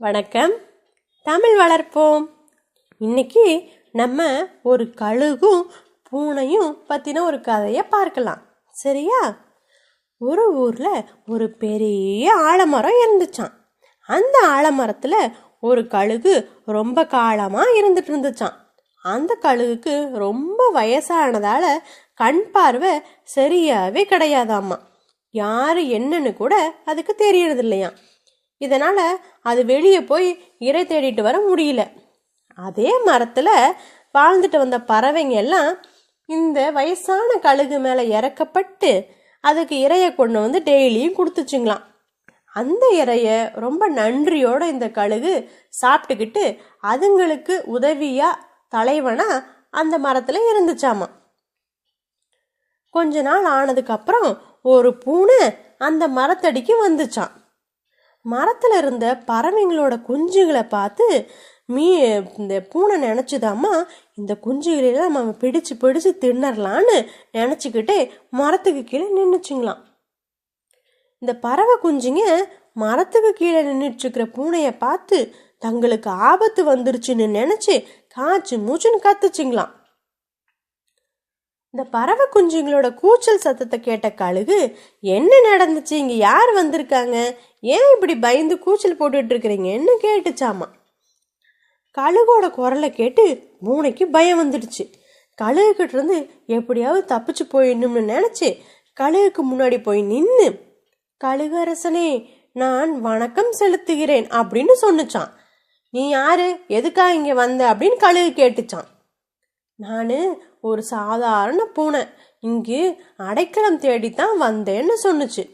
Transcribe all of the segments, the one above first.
வணக்கம். தமிழ் வளர்ப்போம். இன்னைக்கு நம்ம ஒரு கழுகும் பூனையும் பற்றின ஒரு கதையை பார்க்கலாம். சரியா? ஒரு ஊரில் ஒரு பெரிய ஆலமரம் இருந்துச்சான் அந்த ஆலமரத்தில் ஒரு கழுகு ரொம்ப காலமாக இருந்துட்டு இருந்துச்சான் அந்த கழுகுக்கு ரொம்ப வயசானதால் கண் பார்வை சரியாகவே கிடையாதாம்மா. யார் என்னன்னு கூட அதுக்கு தெரியறது இல்லையாம் இதனால் அது வெளியே போய் இறை தேடிட்டு வர முடியல. அதே மரத்தில் வாழ்ந்துட்டு வந்த பறவைங்க எல்லாம் இந்த வயசான கழுகு மேலே இறக்கப்பட்டு அதுக்கு இறையை கொண்டு வந்து டெய்லியும் கொடுத்துச்சுங்களாம். அந்த இறைய ரொம்ப நன்றியோட இந்த கழுகு சாப்பிட்டுக்கிட்டு அதுங்களுக்கு உதவியா தலைவனா அந்த மரத்துல இருந்துச்சாமா கொஞ்ச நாள் ஆனதுக்கு அப்புறம் ஒரு பூனை அந்த மரத்தடிக்கு வந்துச்சான் மரத்தில் இருந்த பறவைங்களோட குஞ்சுகளை பார்த்து மீ இந்த பூனை நினச்சிதாம்மா இந்த குஞ்சுகளெல்லாம் நம்ம பிடிச்சு பிடிச்சு தின்னரலான்னு நினச்சிக்கிட்டே மரத்துக்கு கீழே நின்றுச்சுங்களாம் இந்த பறவை குஞ்சுங்க மரத்துக்கு கீழே நின்றுட்டுருக்கிற பூனையை பார்த்து தங்களுக்கு ஆபத்து வந்துருச்சுன்னு நினச்சி காய்ச்சி மூச்சுன்னு கத்துச்சிங்களாம். இந்த பறவை குஞ்சுங்களோட கூச்சல் சத்தத்தை கேட்ட கழுகு என்ன நடந்துச்சு? இங்க யார் வந்திருக்காங்க? ஏன் இப்படி பயந்து கூச்சல் போட்டுட்டு இருக்கிறீங்கன்னு கேட்டுச்சாமா? கழுகோட குரலை கேட்டு பூனைக்கு பயம் வந்துடுச்சு. கழுகுகிட்ட இருந்து எப்படியாவது தப்பிச்சு போயிடணும்னு நினைச்சு கழுகுக்கு முன்னாடி போய் நின்று கழுகு அரசனே நான் வணக்கம் செலுத்துகிறேன் அப்படின்னு சொன்னுச்சான் நீ யாரு? எதுக்காக இங்க வந்த? அப்படின்னு கழுகு கேட்டுச்சான் நான் ஒரு சாதாரண பூனை. இங்கு அடைக்கலம் தேடித்தான் வந்தேன்னு சொன்னுச்சு.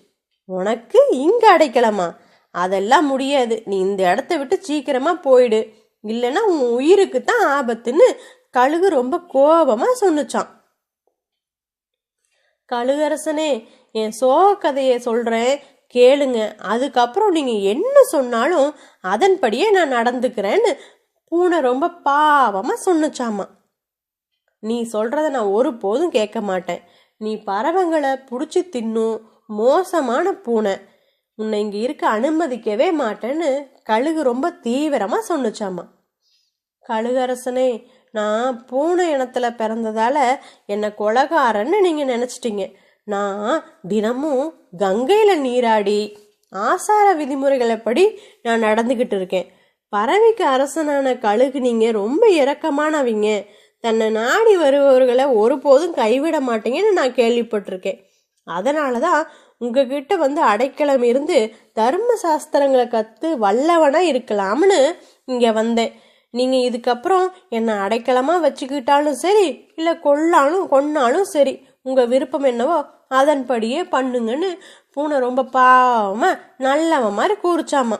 உனக்கு இங்கே அடைக்கலமா? அதெல்லாம் முடியாது. நீ இந்த இடத்த விட்டு சீக்கிரமாக போயிடு. இல்லைன்னா உன் உயிருக்கு தான் ஆபத்துன்னு கழுகு ரொம்ப கோபமாக சொன்னுச்சான் கழுகரசனே என் சோக கதையை சொல்கிறேன் கேளுங்க. அதுக்கப்புறம் நீங்கள் என்ன சொன்னாலும் அதன்படியே நான் நடந்துக்கிறேன்னு பூனை ரொம்ப பாவமாக சொன்னுச்சாமா? நீ சொல்றத நான் ஒருபோதும் கேட்க மாட்டேன். நீ பறவைங்களை பிடிச்சி தின்னும் மோசமான பூனை உன்னை இங்க இருக்க அனுமதிக்கவே மாட்டேன்னு கழுகு ரொம்ப தீவிரமா சொன்னுச்சாமா. கழுகரசனே நான் பூனை இனத்துல பிறந்ததால என்னை கொலகாரன்னு நீங்க நினைச்சிட்டீங்க. நான் தினமும் கங்கையில நீராடி ஆசார விதிமுறைகளை படி நான் நடந்துக்கிட்டு இருக்கேன். பறவைக்கு அரசனான கழுகு நீங்க ரொம்ப இரக்கமானவங்க. தன்னை நாடி வருபவர்களை ஒருபோதும் கைவிட மாட்டீங்கன்னு நான் கேள்விப்பட்டிருக்கேன். அதனால தான் உங்ககிட்ட வந்து அடைக்கலம் இருந்து தர்ம சாஸ்திரங்களை கற்று வல்லவனாக இருக்கலாம்னு இங்கே வந்தேன். நீங்கள் இதுக்கப்புறம் என்னை அடைக்கலமாக வச்சுக்கிட்டாலும் சரி இல்லை கொல்லாலும் கொன்னாலும் சரி உங்கள் விருப்பம் என்னவோ அதன்படியே பண்ணுங்கன்னு பூனை ரொம்ப பாவமாக நல்லவன் மாதிரி கூறிச்சாமா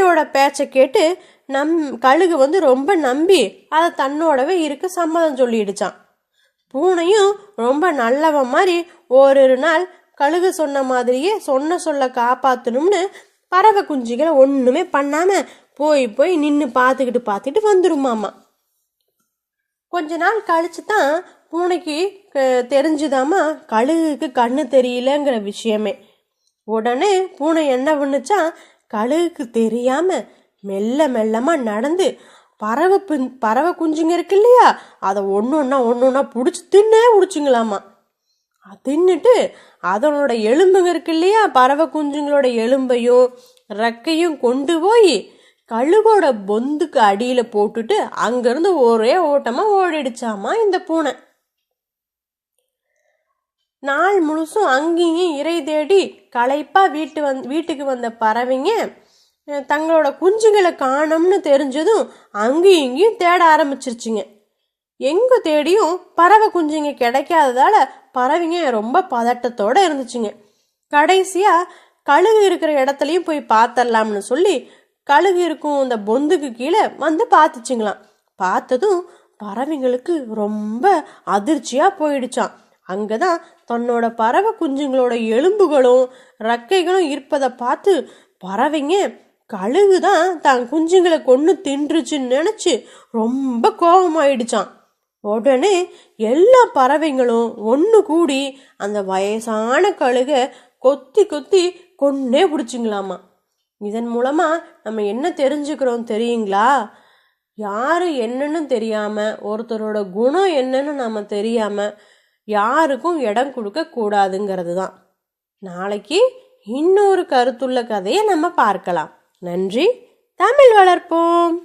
பூனையோட பேச்சை கேட்டு நம் கழுகு வந்து ரொம்ப நம்பி அதை தன்னோடவே இருக்க சம்மதம் சொல்லிடுச்சான் பூனையும் ரொம்ப நல்லவன் மாதிரி ஓரிரு நாள் கழுகு சொன்ன மாதிரியே சொன்ன சொல்ல காப்பாற்றணும்னு பறவை குஞ்சுகளை ஒன்றுமே பண்ணாமல் போய் போய் நின்று பார்த்துக்கிட்டு பார்த்துட்டு வந்துருமாமா. கொஞ்ச நாள் கழிச்சு தான் பூனைக்கு க- தெரிஞ்சுதாம்மா கழுகுக்கு கண்ணு தெரியலங்கிற விஷயமே. உடனே பூனை என்ன பண்ணுச்சா கழுகுக்கு தெரியாம மெல்ல மெல்லமா நடந்து பறவை பின் பறவை குஞ்சுங்க இருக்கு இல்லையா? அதை ஒன்று ஒன்றா ஒன்று ஒன்றா பிடிச்சி தின்னே பிடிச்சிங்களாமா? தின்னுட்டு அதனோட எலும்புங்க இருக்கு இல்லையா? பறவை குஞ்சுங்களோட எலும்பையும் ரெக்கையும் கொண்டு போய் கழுகோட பொந்துக்கு அடியில் போட்டுட்டு அங்கேருந்து ஒரே ஓட்டமாக ஓடிடுச்சாமா இந்த பூனை. நாள் முழுசும் அங்கேயும் இறை தேடி களைப்பாக வீட்டு வந் வீட்டுக்கு வந்த பறவைங்க தங்களோட குஞ்சுகளை காணோம்னு தெரிஞ்சதும் அங்கேயும் இங்கேயும் தேட ஆரம்பிச்சிருச்சுங்க. எங்கே தேடியும் பறவை குஞ்சுங்க கிடைக்காததால பறவைங்க ரொம்ப பதட்டத்தோட இருந்துச்சுங்க. கடைசியாக கழுகு இருக்கிற இடத்துலையும் போய் பார்த்துடலாம்னு சொல்லி கழுகு இருக்கும் அந்த பொந்துக்கு கீழே வந்து பார்த்துச்சுங்களாம் பார்த்ததும் பறவைங்களுக்கு ரொம்ப அதிர்ச்சியாக போயிடுச்சான் அங்கதான் தன்னோட பறவை குஞ்சுங்களோட எலும்புகளும் ரக்கைகளும் இருப்பதை பார்த்து பறவைங்க கழுகு தான் தான் குஞ்சுங்களை கொன்று தின்றுச்சுன்னு நினைச்சு ரொம்ப கோபமாயிடுச்சான் உடனே எல்லா பறவைங்களும் ஒன்று கூடி அந்த வயசான கழுகை கொத்தி கொத்தி கொன்னே பிடிச்சிங்களாமா. இதன் மூலமா நம்ம என்ன தெரிஞ்சுக்கிறோம் தெரியுங்களா? யாரு என்னன்னு தெரியாம ஒருத்தரோட குணம் என்னன்னு நாம தெரியாம யாருக்கும் இடம் கொடுக்க கூடாதுங்கிறது தான். நாளைக்கு இன்னொரு கருத்துள்ள கதையை நம்ம பார்க்கலாம். நன்றி. தமிழ் வளர்ப்போம்.